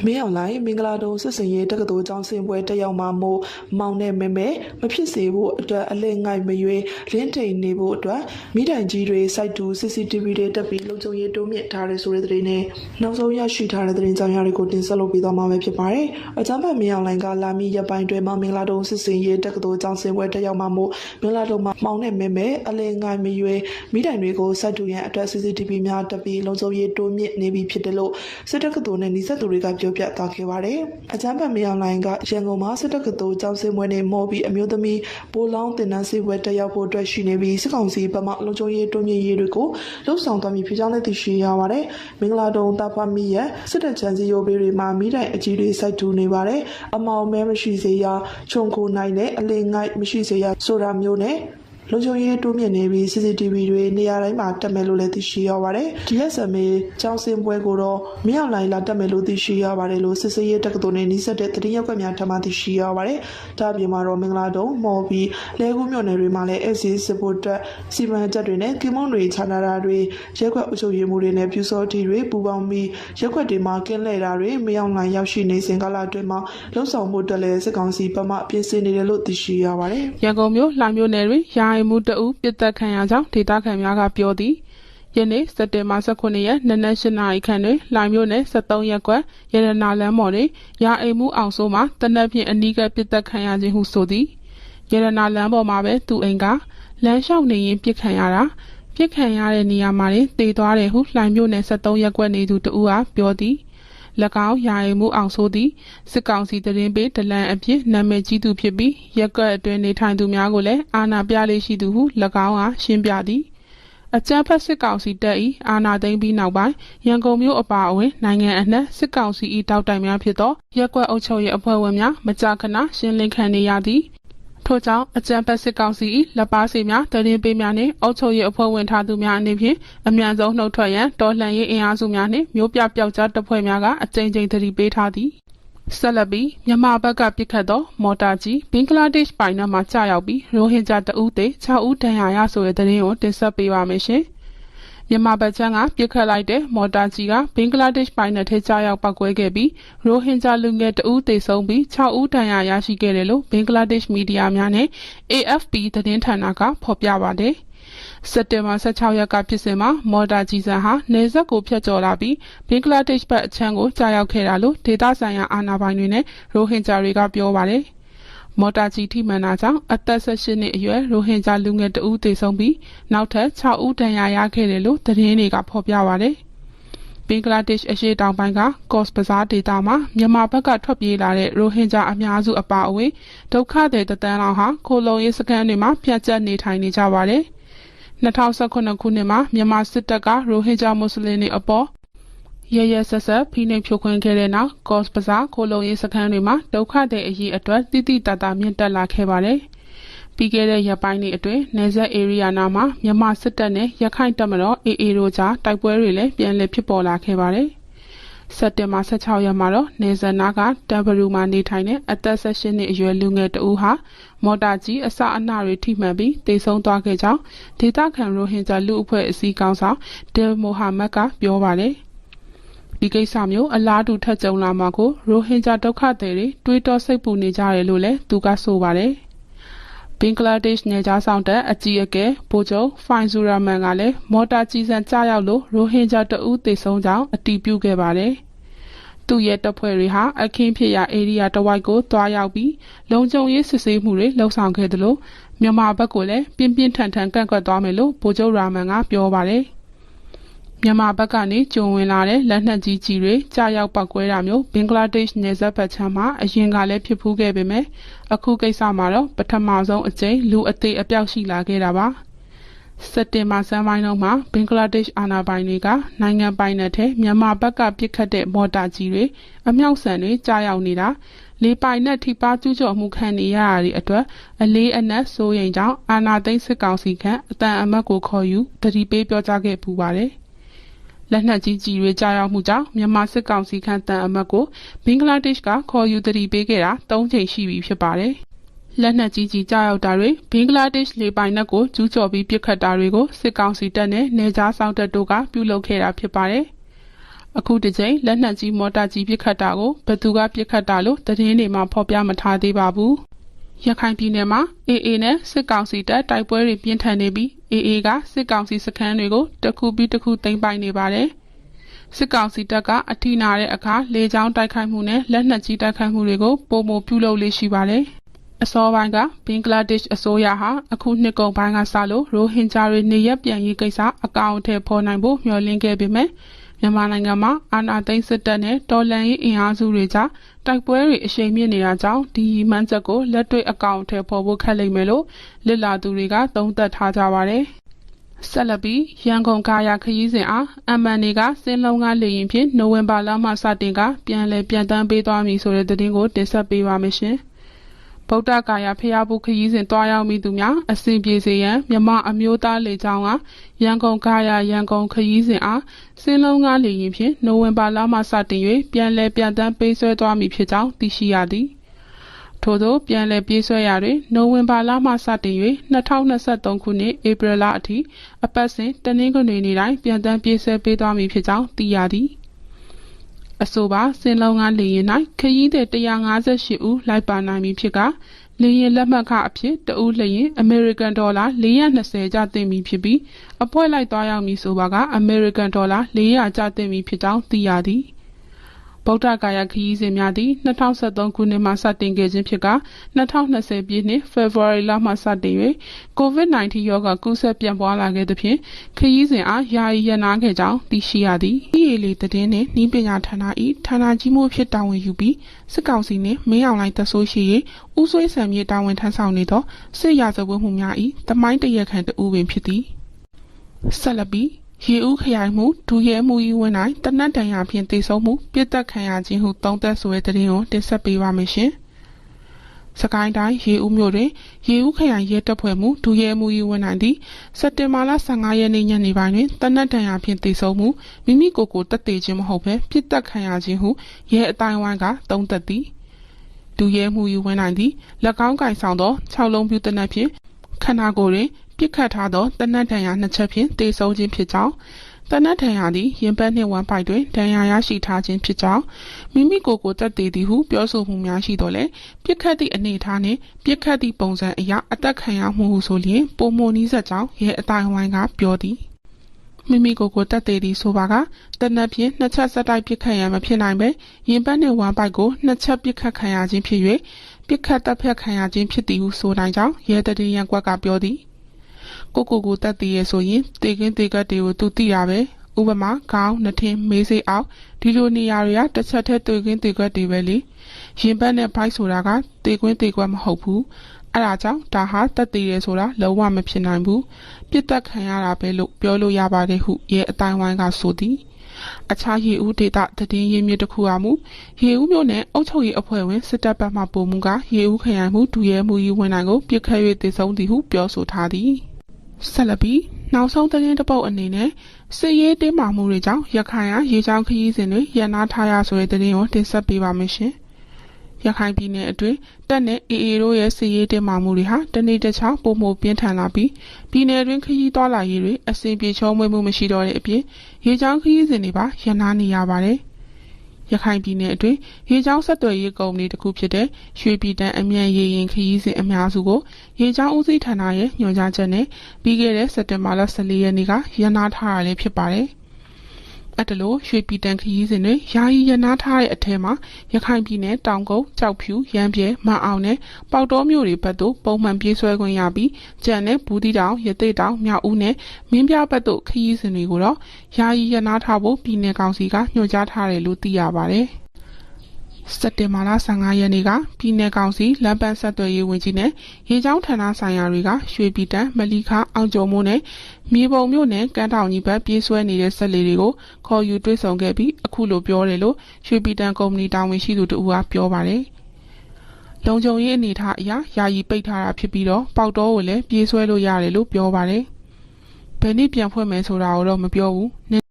အမင်းအောင်လိုက်မင်္ဂလာတုံစစ်စင်ရေးတက္ကသိုလ်ကျောင်းဆင်ပွဲတက်ရောက်မှာမို့မောင်နဲ့မဲမဲမဖြစ်စေဖို့အတွက်အလဲငိုက်မရွေးလင်းတိန်နေဖို့အတွက်မိတိုင်ကြီးတွေစိုက်တူ CCTV တွေတက်ပြီးလုံခြုံရေးတိုးမြင့်ထားတဲ့ဆိုတဲ့သတင်းနဲ့နောက်ဆုံးရရှိထားတဲ့သတင်းကြောင်းရတွေကိုတင်ဆက်လုပ်ပေးသွားမှာပဲဖြစ်ပါတယ်။အကြမ်းဖက်မင်းအောင်လိုင်ကလာမီရပိုင်းတွဲမှာမင်္ဂလာတုံစစ်စင်ရေးတက္ကသိုလ်ကျောင်းဆင်ပွဲတက်ရောက်မှာမို့မင်္ဂလာတုံမှာမောင်နဲ့မဲမဲအလဲငိုက်မရွေးမိတိုင်တွေကိုစိုက်တူရန်အတွက် CCTV များတက်ပြီးလုံခြုံရေးတိုးမြင့်နေပြီဖြစ်တယ်လို့စစ်တပ်ကတော်နဲ့နှိစက်သူတွေကပြောပြသွားခဲ့ပါတယ်။အကြမ်းဖက်မင်းအောင်လိုင်ကရန်ကုန်မှာစစ်တပ်ကတော်ကျောင်းဆင်ပွဲနဲ့မော်ပြီးအမျိုးသမီးပိုလောင်းတင်နန်းစီပွဲတက်ရောက်ဖို့အတွက်ရှိနေပြီးစစ်ကောင်စီဘက်မှလုံခြုံရေးတိုးမြင့်ရေးတွေကိုလှုပ်ဆောင်သွားမည်ဖြစ်ကြောင်းလည်းသိရှိရပါတယ်။မင်္ဂလာတုံတာဖာမီရဲ့စစ်တပ်ချန်စီရိုဘေးတွေမှာမိတိုင်အကြီးတွေစိုက်ထူနေပါတယ်။အမောင်မဲမရှိစေရခြုံခိုနိုင်တဲ့အလင်းငိုက်မရှိစေရဆိုတာမျိုးနဲ့ လုံခြုံရေးတိုးမြင့်နေပြီး CCTV တွေနေရာတိုင်းမှာတက်မယ်လို့လည်းသိရှိရပါတယ်။ DSMA ကျောင်းစင်ပွဲကိုတော့မြောက်လိုင်းလာတက်မယ်လို့သိရှိရပါတယ်လို့စစ်စေးရေးတက္ကသိုလ်နဲ့နှိစက်တဲ့တတိယကွက်များထပ်မသိရှိရပါတယ်။ဒါ့အပြင်မှာတော့မင်္ဂလာတုံမော်ပြီးလဲကူးမြို့နယ်တွေမှာလည်း AC စစ်ဖို့အတွက်စီမံချက်တွေနဲ့ကီမွန်တွေခြာနာတာတွေရက်ကွက်အုပ်ချုပ်ရေးမှုတွေနဲ့ပြူစောတီတွေပူပေါင်းပြီးရက်ကွက်တွေမှာကင်းလှည့်တာတွေမြောက်လိုင်းရောက်ရှိနေစဉ်ကာလအတွင်းမှာလှုပ်ဆောင်မှုတက်လဲစစ်ကောင်စီဘက်မှပြင်ဆင်နေတယ်လို့သိရှိရပါတယ်။ရန်ကုန်မြို့လှိုင်မြို့နယ်တွင်ယာယီမှုတအူးပြစ်တက်ခံရကြောင်းဒေသခံများကပြောသည်ယနေ့စက်တင်ဘာ18ရက်နနက်၈နာရီခန့်တွင်လှိုင်မြို့နယ်73ရပ်ကွက်ရတနာလမ်းပေါ်တွင်ယာအိမ်မှုအောင်ဆိုးမှတနက်ဖြန်အနီးကပ်ပြစ်တက်ခံရခြင်းဟုဆိုသည်ရတနာလမ်းပေါ်မှာပဲသူအိမ်ကလမ်းလျှောက်နေရင်ပြစ်ခံရတာပြစ်ခံရတဲ့နေရာမှာတွင်တည်သွားတယ်ဟုလှိုင်မြို့နယ်73ရပ်ကွက်နေသူတဦးကပြောသည်၎ င်းယာယီမှုအောင်ဆိုသည်စစ်ကောင်စီတရင်ပေးဒလန်အဖြစ်နာမည်ကြီးသူဖြစ်ပြီးရက်ကွက်အတွင်းနေထိုင်သူများကိုလည်းအာဏာပြလေးရှိသူဟု၎င်းကရှင်းပြသည်အကြမ်းဖက်စစ်ကောင်စီတပ်၏အာဏာသိမ်းပြီးနောက်ပိုင်းရန်ကုန်မြို့အပါအဝင်နိုင်ငံအနှံ့စစ်ကောင်စီ၏တောက်တိုင်များဖြစ်သောရက်ကွက်အုပ်ချုပ်ရေးအဖွဲ့ဝင်များမကြာခဏရှင်းလင်းခံနေရသည် ထို့ကြောင့်အကြံဖက်စစ်ကောင်စီ၏လက်ပါစီများတရင်ပေးများနှင့်အုပ်ချုပ်ရေးအဖွဲ့ဝင်ထားသူများအနေဖြင့်အမြန်ဆုံးနှုတ်ထွက်ရန်တော်လှန်ရေးအင်အားစုများနှင့်မြို့ပြပျောက်ကြားတပ်ဖွဲ့များကအကြိမ်ကြိမ်သတိပေးထားသည်ဆက်လက်ပြီးမြန်မာဘက်ကပြစ်ခတ်သောမော်တာကြီးဘင်္ဂလားဒေ့ရှ်ပိုင်နက်မှကြာရောက်ပြီးရိုဟင်ဂျာတဦးသေး6ဦးဒဏ်ရာရဆိုတဲ့သတင်းကိုတင်ဆက်ပေးပါမယ်ရှင်။ မြန်မာဘက်ချမ်းကပြစ်ခတ်လိုက်တဲ့မော်တာကြီးကဘင်္ဂလားဒေ့ရှ်ပိုင်နယ်ထဲကြားရောက်ပောက်ကွဲခဲ့ပြီးရိုဟင်ဂျာလူငယ်တဦးသေဆုံးပြီး6ဦးဒဏ်ရာရရှိခဲ့တယ်လို့ဘင်္ဂလားဒေ့ရှ်မီဒီယာများနဲ့ AFP သတင်းဌာနကဖော်ပြပါတယ်။စက်တင်ဘာ16ရက်ကဖြစ်စဉ်မှာမော်တာကြီးစံဟာနေဆက်ကိုဖျက်ကျော်လာပြီးဘင်္ဂလားဒေ့ရှ်ဘက်အချမ်းကိုကြာရောက်ခဲ့တာလို့ဒေသဆိုင်ရာအာဏာပိုင်တွေနဲ့ရိုဟင်ဂျာတွေကပြောပါတယ်။ မော်တာကြီးထိမှန်တာကြောင့်အသက်18နှစ်အရွယ်ရိုဟင်ဂျာလူငယ်တဦးသေဆုံးပြီးနောက်ထပ်6ဦးဒဏ်ရာရခဲ့တယ်လို့သတင်းတွေကဖော်ပြပါတယ်။ဘင်္ဂလားဒေ့ရှ်အရှေ့တောင်ပိုင်းကကော့စ်ဘဇားဒေသမှာမြန်မာဘက်ကထွက်ပြေးလာတဲ့ရိုဟင်ဂျာအများစုအပါအဝင်ဒုက္ခသည်တသန်းလောက်ဟာခိုလုံရေးစခန်းတွေမှာပြတ်ကျက်နေထိုင်နေကြပါတယ်။2019ခုနှစ်မှာမြန်မာစစ်တပ်ကရိုဟင်ဂျာမွတ်စလင်တွေအပေါ် ရရဆက်ဆက်ဖိနှိပ်ဖြိုခွင်းခဲ့တဲ့နောက် ကော့စ်ဘဇာခိုလုံရေးစခန်းတွေမှာဒုက္ခသည်အရေးအတွက်တိတိတတ်တာမြင့်တက်လာခဲ့ပါတယ်။ပြီးခဲ့တဲ့ရက်ပိုင်းတွေအတွင်းနေဆက်ဧရိယာနာမှာမြန်မာစစ်တပ်နဲ့ရခိုင်တပ်မတော် AA တို့ကြားတိုက်ပွဲတွေလည်းပြန်လည်ဖြစ်ပေါ်လာခဲ့ပါတယ်။စက်တင်ဘာ16ရက်မှာတော့နေဇန်နာကတမ်ဘရူမှာနေထိုင်တဲ့အသက်18နှစ်အရွယ်လူငယ်တဦးဟာမော်တာကြီးအစအနတွေထိမှန်ပြီးတေဆုံးသွားခဲ့ကြောင်းဒေသခံရိုဟင်ဂျာလူအဖွဲ့အစည်းကောင်ဆောင်ဒယ်မိုဟာမက်ကပြောပါတယ်။ ဒီကိစ္စမျိုးအလားတူထပ်ကြုံလာမှာကိုရိုဟင်ဂျာဒုက္ခသည်တွေတွေးတောစိတ်ပူနေကြတယ်လို့လည်းသူကဆိုပါတယ်။ဘင်္ဂလားဒေ့ရှ်နယ်ခြားဆောင်တပ်အကြီးအကဲဗိုလ်ချုပ်ဖိုင်ဇူရာမန်ကလည်းမော်တာကြီးစံကြားရောက်လို့ရိုဟင်ဂျာတအူးတေဆုံးကြောင်းအတည်ပြုခဲ့ပါတယ်။သူ့ရဲ့တပ်ဖွဲ့တွေဟာအခင်းဖြစ်ရာဧရိယာတဝိုက်ကိုတွားရောက်ပြီးလုံခြုံရေးစစ်ဆေးမှုတွေလှုပ်ဆောင်ခဲ့သလိုမြန်မာဘက်ကလည်းပြင်းပြင်းထန်ထန်ကန့်ကွက်သွားမယ်လို့ဗိုလ်ချုပ်ရာမန်ကပြောပါတယ်။ မြန်မာဘက်ကနေကျုံဝင်လာတဲ့လက်နက်ကြီးကြီးတွေကြာရောက်ပောက်ကွဲတာမျိုးဘင်္ဂလားဒေ့ရှ်နယ်စပ်ဘက်ခြမ်းမှာအရင်ကလည်းဖြစ်ဖူးခဲ့ပေမဲ့အခုကိစ္စမှာတော့ပထမဆုံးအကြိမ်လူအသေးအပြောက်ရှိလာခဲ့တာပါ။စက်တင်ဘာဆန်းပိုင်းလုံးမှာဘင်္ဂလားဒေ့ရှ်အာဏာပိုင်တွေကနိုင်ငံပိုင်နယ်ထဲမြန်မာဘက်ကပစ်ခတ်တဲ့မော်တာကြီးတွေအမြောက်ဆန်တွေကြားရောက်နေတာလေပိုင်နဲ့ထိပါကျူးကျော်မှုခံနေရတာတွေအတွက်အလေးအနက်စိုးရိမ်ကြောင်းအာဏာသိမ်းစစ်ကောင်စီကအတန်အမတ်ကိုခေါ်ယူတတိပေးပြောကြားခဲ့ပူပါတယ် လက်နက်ကြီးကြီးတွေကြားရောက်မှုကြောင့်မြန်မာစစ်ကောင်စီခန့်တန်အမတ်ကိုဘင်္ဂလားဒေ့ရှ်ကခေါ်ယူတတိပေးခဲ့တာ၃ချိန်ရှိပြီဖြစ်ပါတယ်။လက်နက်ကြီးကြီးကြားရောက်တာတွေဘင်္ဂလားဒေ့ရှ်လေပိုင်နက်ကိုကျူးကျော်ပြီးပစ်ခတ်တာတွေကိုစစ်ကောင်စီတပ်နဲ့နေကြားဆောင်တပ်တို့ကပြုလုပ်ခဲ့တာဖြစ်ပါတယ်အခုတစ်ချိန်လက်နက်ကြီးမော်တာကြီးပစ်ခတ်တာကိုဘယ်သူကပစ်ခတ်တာလို့သတင်းတွေမှာဖော်ပြမထားသေးပါဘူး။ ရခိုင်ပြည်နယ်မှာ AA နဲ့စစ်ကောင်စီတပ်တိုက်ပွဲတွေပြင်းထန်နေပြီး AA ကစစ်ကောင်စီစခန်းတွေကိုတစ်ခုပြီးတစ်ခုသိမ်းပိုက်နေပါတယ်။စစ်ကောင်စီတပ်ကအထိနာတဲ့အခါလေကြောင်းတိုက်ခိုက်မှုနဲ့လက်နက်ကြီးတိုက်ခိုက်မှုတွေကိုပုံမပြုလုပ်လေးရှိပါတယ်။အစောပိုင်းကဘင်္ဂလားဒေ့ရှ်အစိုးရဟာအခုနှစ်ကုန်ပိုင်းကစလို့ရိုဟင်ဂျာတွေနေရပ်ပြန်ရေးကိစ္စအကောင့်အထည်ဖော်နိုင်ဖို့မျှော်လင့်ခဲ့ပေမဲ့ မြန်မာနိုင်ငံမှာအာဏာသိမ်းစစ်တပ်နဲ့တော်လှန်ရေးအင်အားစုတွေကြားတိုက်ပွဲတွေအရှိန်မြင့်နေတာကြောင့်ဒီရည်မှန်းချက်ကိုလက်တွေ့အကောင့်အထည်ဖော်ဖို့ခက်လိမ့်မယ်လို့လစ်လာသူတွေကသုံးသပ်ထားကြပါတယ်။ဆက်လက်ပြီးရန်ကုန်ကာယာခရီးစဉ်အားအမှန်တွေကစင်းလုံးကားလေရင်ဖြင့်နိုဝင်ဘာလမှစတင်ကပြန်လည်ပြန်တမ်းပေးသွားမည်ဆိုတဲ့သတင်းကိုတင်ဆက်ပေးပါမယ်ရှင်။ ဗုဒ္ဓကာယာဖျားဘူးခရီးစဉ်တွားရောက်မိသူများအစဉ်ပြေစေရန်မြမအမျိုးသားလေကြောင်းကရန်ကုန်ကာယာရန်ကုန်ခရီးစဉ်အားစင်းလုံးကားလေရင်ဖြင့်နိုဝင်ဘာလမှစတင်၍ပြန်လည်ပြန်တမ်းပေးဆွဲသွားမည်ဖြစ်ကြောင်းသိရှိရသည်။ထို့သောပြန်လည်ပြေးဆွဲရာတွင်နိုဝင်ဘာလမှစတင်၍2023ခုနှစ်ဧပြီလအထိအပတ်စဉ်တနင်္ဂနွေနေ့တိုင်းပြန်တမ်းပြေးဆွဲပေးသွားမည်ဖြစ်ကြောင်းသိရသည် အဆိုပါစင်လုံးကလေရင်၌ခရီးသည်158ဦးလိုက်ပါနိုင်ပြီဖြစ်ကလေရင်လက်မှတ်ခအဖြစ်တဦးလျင်အမေရိကန်ဒေါ်လာ420ကျသင့်ပြီဖြစ်ပြီးအပွဲလိုက်သွားရောက်မည်ဆိုပါကအမေရိကန်ဒေါ်လာ400ကျသင့်ပြီဖြစ်ကြောင်းသိရသည် ဗုဒ္ဓဂါယခရီးစဉ်များသည့်2023ခုနှစ်မှစတင်ခဲ့ခြင်းဖြစ်က2020ပြည့်နှစ်ဖေဖော်ဝါရီလမှစတင်၍ COVID-19 ရောဂါကူးစက်ပြန့်ပွားလာခဲ့သဖြင့်ခရီးစဉ်အားယာယီရပ်နားခဲ့ကြောင်းသိရှိရသည်။ဤအေလီသတင်းနှင့်ဤပညာဌာန၏ဌာနကြီးမှုဖြစ်တာဝန်ယူပြီးစစ်ကောင်စီနှင့်မင်းအောင်လှိုင်တပ်ဆိုးရှိ၍ဦးဆွေးဆံမြေတာဝန်ထမ်းဆောင်နေသောစစ်ရာဇဝတ်မှုများ၏တမိုင်းတရက်ခံတဦးပင်ဖြစ်သည်။ဆက်လက်ပြီး ရေဦးခရိုင်မှုဒူရဲမှုဤဝန်၌တနတ်တန်ရာဖြင့်တေဆုံးမှုပြစ်တက်ခံရခြင်းဟုသုံးသက်ဆိုတဲ့သတင်းကိုတင်ဆက်ပေးပါမယ်ရှင်။စကိုင်းတိုင်းရေဦးမြို့တွင်ရေဦးခရိုင်ရဲတပ်ဖွဲ့မှုဒူရဲမှုဤဝန်၌သည်စက်တင်ဘာလ15ရက်နေ့ညနေပိုင်းတွင်တနတ်တန်ရာဖြင့်တေဆုံးမှုမိမိကိုယ်ကိုယ်တက်သေးခြင်းမဟုတ်ဘဲပြစ်တက်ခံရခြင်းဟုရဲအတိုင်းဝိုင်းကသုံးသက်သည်။ဒူရဲမှုဤဝန်၌သည်၎င်းကင်ဆောင်သော6လုံးပြူတနတ်ဖြင့်ခန္ဓာကိုယ်တွင် ပြစ်ခတ်ထားသောတနတ်ဒဏ်ရာနှစ်ချက်ဖြင့်တေဆုံးခြင်းဖြစ်ကြောင်းတနတ်ဒဏ်ရာသည်ရင်ပတ်နှင့်ဝမ်းပိုက်တွင်ဒဏ်ရာရရှိထားခြင်းဖြစ်ကြောင်းမိမိကိုယ်ကိုယ်တက်သေးသည်ဟုပြောဆိုမှုများရှိတော်လဲပြစ်ခတ်သည့်အနေအထားနှင့်ပြစ်ခတ်သည့်ပုံစံအရာအသက်ခံရမှုဟုဆိုလျင်ပုံမနီးစက်ကြောင်းရဲအတိုင်းဝိုင်းကပြောသည်မိမိကိုယ်ကိုယ်တက်သေးသည်ဆိုပါကတနတ်ဖြင့်နှစ်ချက်စက်တိုက်ပြစ်ခတ်ရန်မဖြစ်နိုင်ပဲရင်ပတ်နှင့်ဝမ်းပိုက်ကိုနှစ်ချက်ပြစ်ခတ်ခံရခြင်းဖြစ်၍ပြစ်ခတ်တပ်ဖြတ်ခံရခြင်းဖြစ်သည်ဟုဆိုနိုင်ကြောင်းရဲတည်ရန်ကွက်ကပြောသည် ကိုကိုကိုတက်တည်ရဆိုရင်တေကင်းတေကတ်တွေကိုသူသိရပဲဥပမာခေါင်းနှထင်းမေးစိအောက်ဒီလိုနေရာတွေကတစ်ချက်တည်းတေကင်းတေကတ်တွေပဲလေရင်ဘတ်နဲ့ဘိုက်ဆိုတာကတေကွင်းတေကွက်မဟုတ်ဘူးအဲ့ဒါကြောင့်ဒါဟာတက်တည်ရဆိုတာလုံးဝမဖြစ်နိုင်ဘူးပြစ်တက်ခံရတာပဲလို့ပြောလို့ရပါတယ်ဟုရဲအတိုင်းဝိုင်းကဆိုသည်အခြားရေဦးဒေတာတည်င်းရင်းမြစ်တစ်ခုအမှုရေဦးမြို့နယ်အုပ်ချုပ်ရေးအဖွဲ့ဝင်စစ်တပ်ဘက်မှပုံမှုကရေဦးခရိုင်မှုဒူရဲမှုကြီးဝန်နိုင်ကိုပြစ်ခတ်၍တည်ဆုံးသည်ဟုပြောဆိုထားသည် ဆက်လက်ပြီးနောက်ဆုံးသတင်းတစ်ပုဒ်အနေနဲ့စစ်ရေးတင်းမာမှုတွေကြောင့်ရခိုင်ဟာရေချောင်းခရီးစဉ်တွေရန်နာထားရဆိုတဲ့သတင်းကိုတင်ဆက်ပေးပါမယ်ရှင်။ရခိုင်ပြည်နယ်အတွင်းတပ်နဲ့ AA တို့ရဲ့စစ်ရေးတင်းမာမှုတွေဟာတနေ့တစ်ခြားပုံမှုပြင်းထန်လာပြီးပြည်နယ်တွင်းခရီးသွားလာရေးတွေအဆင်ပြေချောမွေ့မှုမရှိတော့တဲ့အပြင်ရေချောင်းခရီးစဉ်တွေပါရန်နာနေရပါတယ်။ ရခိုင်ပြည်နယ်အတွင်းရေချောင်းဆက်သွယ်ရေးကုမ္ပဏီတစ်ခုဖြစ်တဲ့ရွှေပြည်တန်းအမြန်ရေရင်ခရီးစဉ်အများစုကိုရေချောင်းဦးစီးဌာနရဲ့ညွှန်ကြားချက်နဲ့ပြီးခဲ့တဲ့စက်တင်ဘာလ14ရက်နေ့ကရန်နာထားရလည်းဖြစ်ပါတယ်။ အတလို့ရွှေပြည်တန်းခရီးစဉ်တွေယာယီရန်နာထားတဲ့အထက်မှာရခိုင်ပြည်နယ်တောင်ကုန်းကြောက်ဖြူရမ်းပြဲမန်အောင်နဲ့ပေါတော်မြို့တွေဘက်သို့ပုံမှန်ပြေးဆွဲခွင့်ရပြီးကြံတဲ့ဘူးတီတောင်ရသိတောင်မြောက်ဦးနဲ့မင်းပြဘက်သို့ခရီးစဉ်တွေကိုတော့ယာယီရန်နာထားဖို့ပြည်နယ်ကောင်စီကညွှန်ကြားထားတယ်လို့သိရပါတယ်။ စက်တင်ဘာလ15ရက်နေ့ကပြည်내ကောင်စီလမ်းပန်းဆက်သွယ်ရေးဝန်ကြီးနဲ့ရေချောင်းဌာနဆိုင်ရာတွေကရွှေပြည်တန်းမလီခါအောင်ကျော်မိုးနဲ့မြေပုံမြို့နယ်ကမ်းတောင်ကြီးဘက်ပြေးဆွဲနေတဲ့ဆက်လေးတွေကိုခေါ်ယူတွေ့ဆုံခဲ့ပြီးအခုလိုပြောတယ်လို့ရွှေပြည်တန်းကုမ္ပဏီတာဝန်ရှိသူတို့ကပြောပါတယ်။လုံခြုံရေးအနေထားအရယာယီပိတ်ထားတာဖြစ်ပြီးတော့ပေါက်တော့ကိုလည်းပြေးဆွဲလို့ရတယ်လို့ပြောပါတယ်။ဘယ်နည်းပြန်ဖွင့်မယ်ဆိုတာကိုတော့မပြောဘူး။